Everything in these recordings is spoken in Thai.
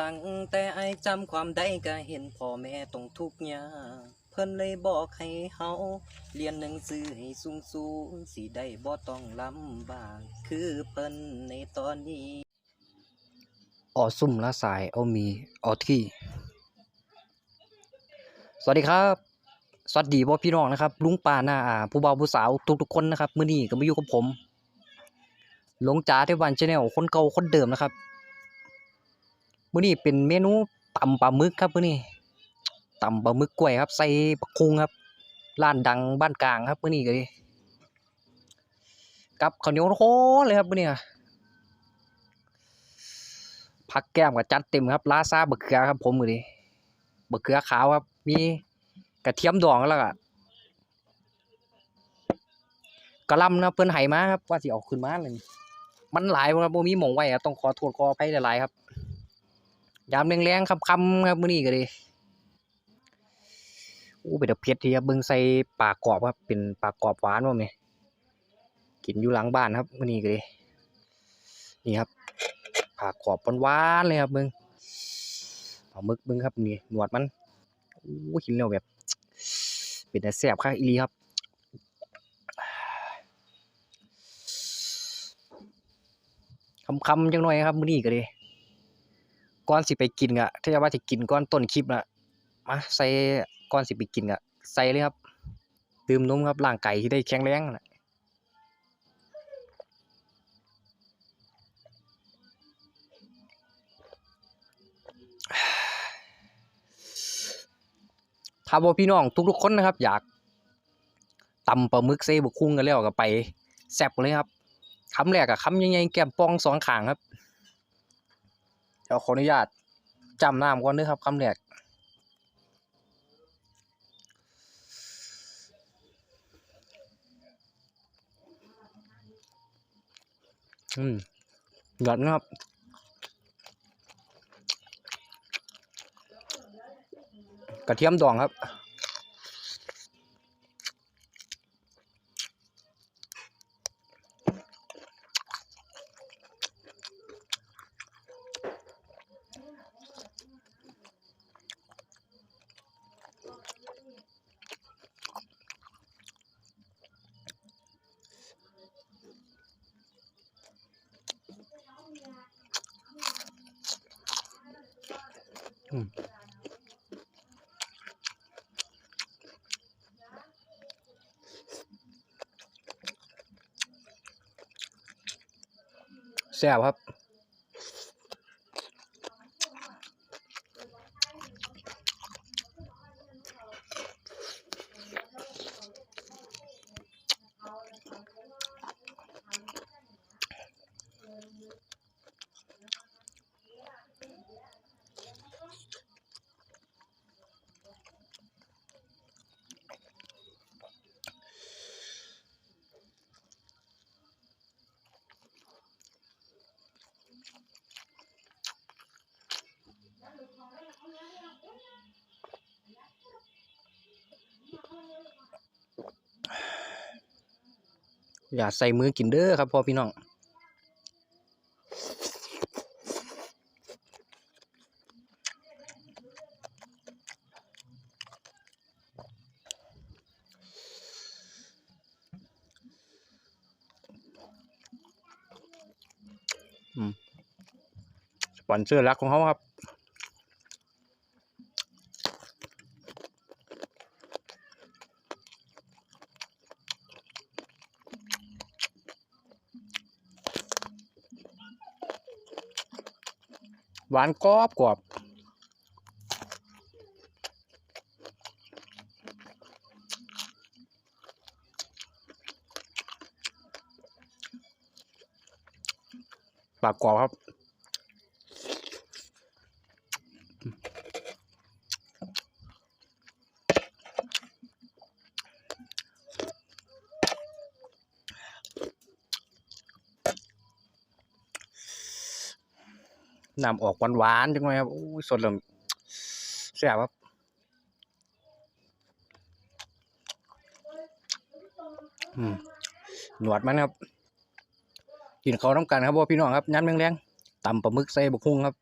ตั้งแต่ไอจำความได้ก็เห็นพ่อแม่ต้องทุกข์ยากเพิ่นเลยบอกให้เฮาเรียนหนังสือให้สูงสูงสิได้บ่ต้องลำบากคือเพิ่นในตอนนี้ออซุ่มละสายเอามีเอที่ สวัสดีครับ สวัสดีพ่อพี่น้องนะครับ ลุงป้าหน้าอาผู้บ่าวผู้สาวทุกๆคนนะครับมื้อนี้ก็มาอยู่กับผมหลงจ๋าที่วันชาแนลคนเก่าคนเดิมนะครับ มื้อนี้เป็นเมนูตำปลาหมึกครับมื้อนี้ตำปลาหมึกกล้วยครับ ใส่บักคุงครับร้านดังบ้านกลางครับมื้อนี้ก็ดีกับข้าวเหนียวโคเลยครับมื้อนี้ผักแก้มก็จัดเต็มครับลาซาบักเขือครับ ผมมื้อนี้บักเขือขาวครับ มีกระเทียมดองแล้วก็กระลำนะเพิ่อนให้มาครับว่าสิเอาขึ้นมาเลยมันหลายครับบ่มีหม่องไว้ครับต้องขอโทษขออภัยหลายๆครับ ยามแรงๆคำๆครับมื้อนี้ก็ดีโอ้เป็นตะเพ็ดที่ครับเบิ่งใส่ปลากรอบครับ เป็นปลากรอบหวานบ่แม่กินอยู่หลังบ้านครับมื้อนี้ก็ดีนี่ครับปลากรอบหวานๆเลยครับเบิ่งปลาหมึกเบิ่งครับนี่หนวดมันโอ้กินแล้วแบบ เป็นแซ่บคักอีลีครับคำๆจังหน่อยครับมื้อนี้ก็ดี ก่อนสิไปกินก็ถ้าจะว่าสิกินก่อนต้นคลิปนะมาใส่ก่อนสิไปกินก็ใส่เลยครับ ดื่มนมครับร่างกายที่ได้แข็งแรงนะถ้าบ่พี่น้องทุกๆคนนะครับ อยากตำปลาหมึกใส่บุกคุ้งกันแล้วก็ไปแซ่บเลยครับคำแรกอะคำใหญ่ๆแก้มป้องสองขางครับ เดี๋ยวขออนุญาตจำน้ำก่อนเด้ครับคำแรกอืมหยอดนะครับกระเทียมดองครับ แซ่บครับ อย่าใส่มือกินเด้อครับพ่อพี่น้องสปอนเซอร์รักของเขาครับ หวานกรอบกรอบปากกรอบครับ น้ำออกหวานๆจังเลยครับโอ้ยสดเลยแซ่บครับหนวดมันครับกินเขาต้องกันครับพ่อพี่น้องครับย้ำแรงๆตำปลาหมึกใส่บกฮุ้งครับ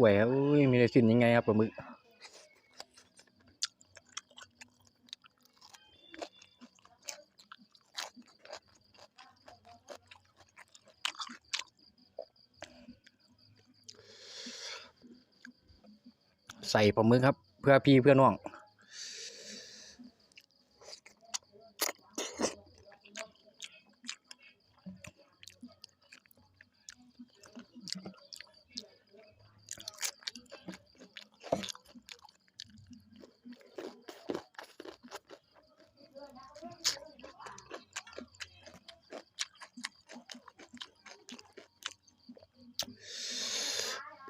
กล้วยครับอุ้ยมีได้สินยังไงครับปลาหมึกใส่ปลาหมึกครับ เพื่อพี่เพื่อน้อง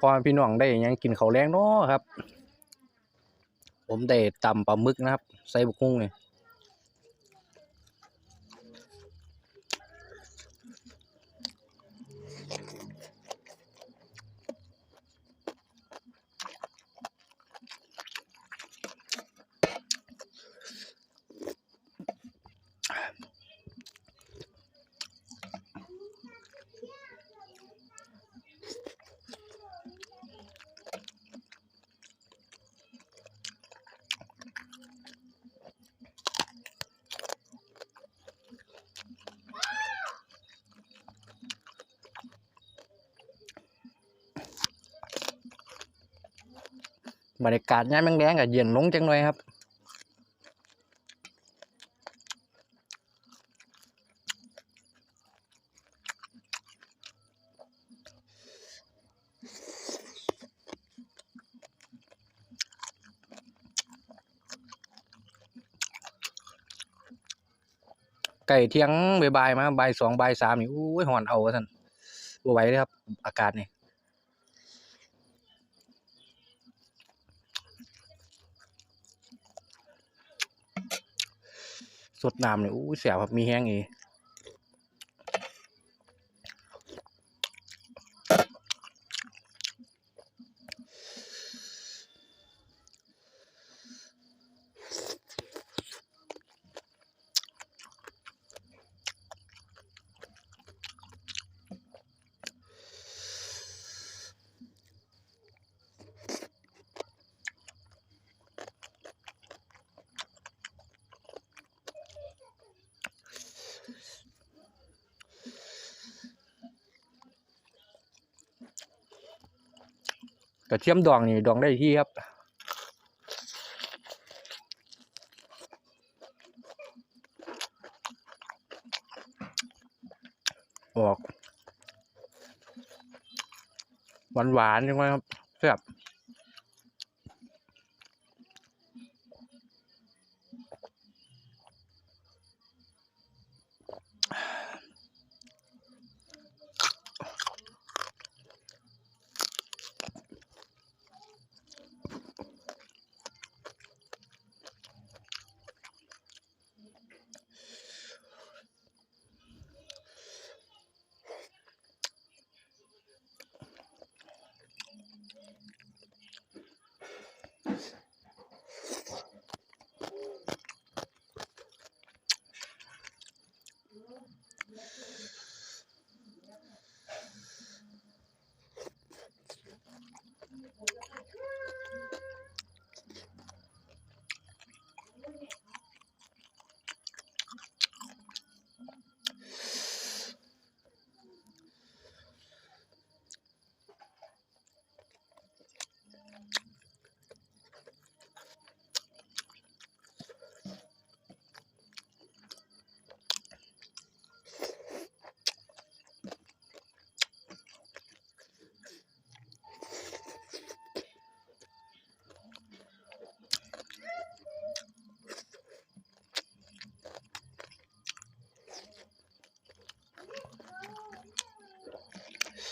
พอพี่น้องได้ยังกินเขาแรงเนาะครับ ผมได้ตำปลาหมึกนะครับ ใส่บุกคุ้งเนี่ย บรรยากาศยามแรงๆกับเย็นลงจังหน่อยครับไก่เที่ยงบ่ายๆมาบ่ายสองบ่ายสามนี่อู้ยหอนเอาท่านบ่ไหวเลยครับ อากาศนี่ สดน้ำเนี่ยอู้ยแสบครับมีแห้งอี กระเทียมดองนี่ดองได้ที่ครับออกหวานหวานๆใช่ไหมครับ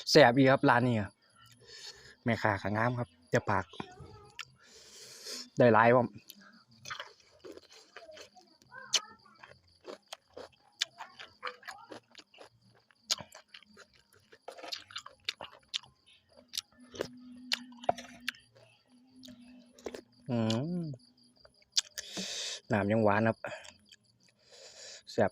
แซ่บอีกครับร้านนี้แม่ค้าขางามครับจะปาก ได้หลายว่ะอืมน้ำยังหวานครับแซ่บ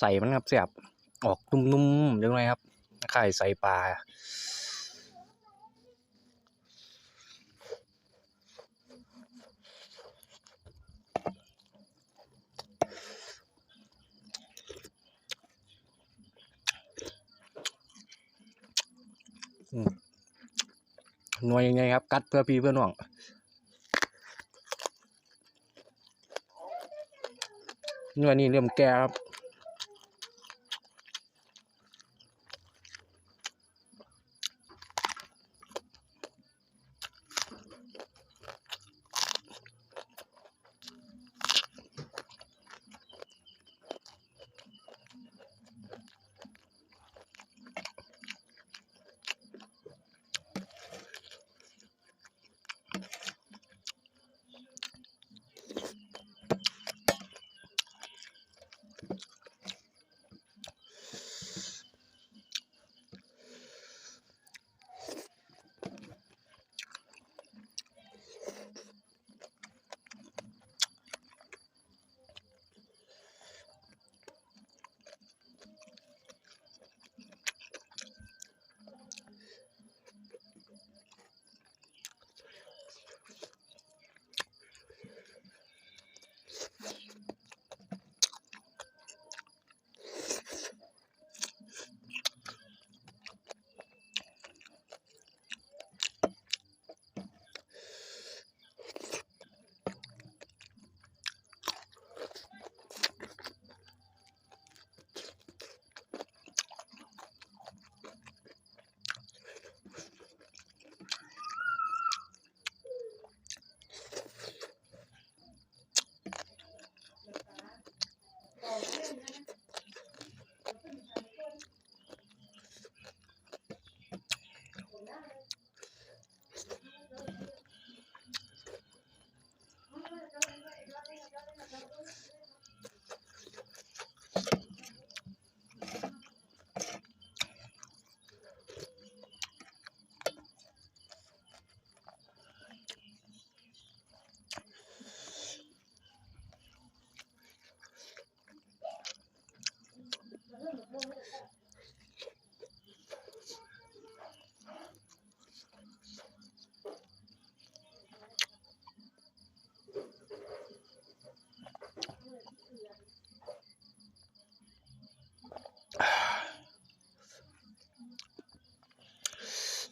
ใส่มันครับเสียบออกนุ่มๆจังเลยครับไข่ใส่ปลาหน่วยยังไงครับ กัดเพื่อพี่เพื่อนน้องเนื้อนี่เริ่มแก่ครับ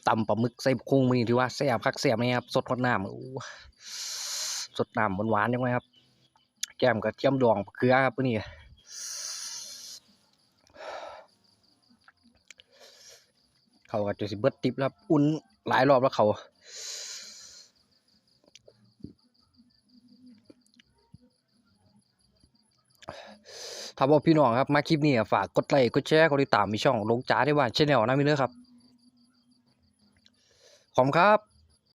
ตำปลาหมึกใส่กุ้งมือนี่ถือว่าแซ่บคักแซ่บนี่ครับสดฮอดน้ำสดน้ำหวานๆจังเลยครับแก้มกับเทียมดองเกลือครับมื้อนี้เขาก็จะสิเบิดติบแล้วครับ อุ่นหลายรอบแล้วเขาถ้าบอกพี่น้องครับ มาคลิปนี้ฝากกดไลค์กดแชร์กดติดตามมีช่องลงจ้าได้ว่าชแนลนะมิเลอร์ครับ ผมครับ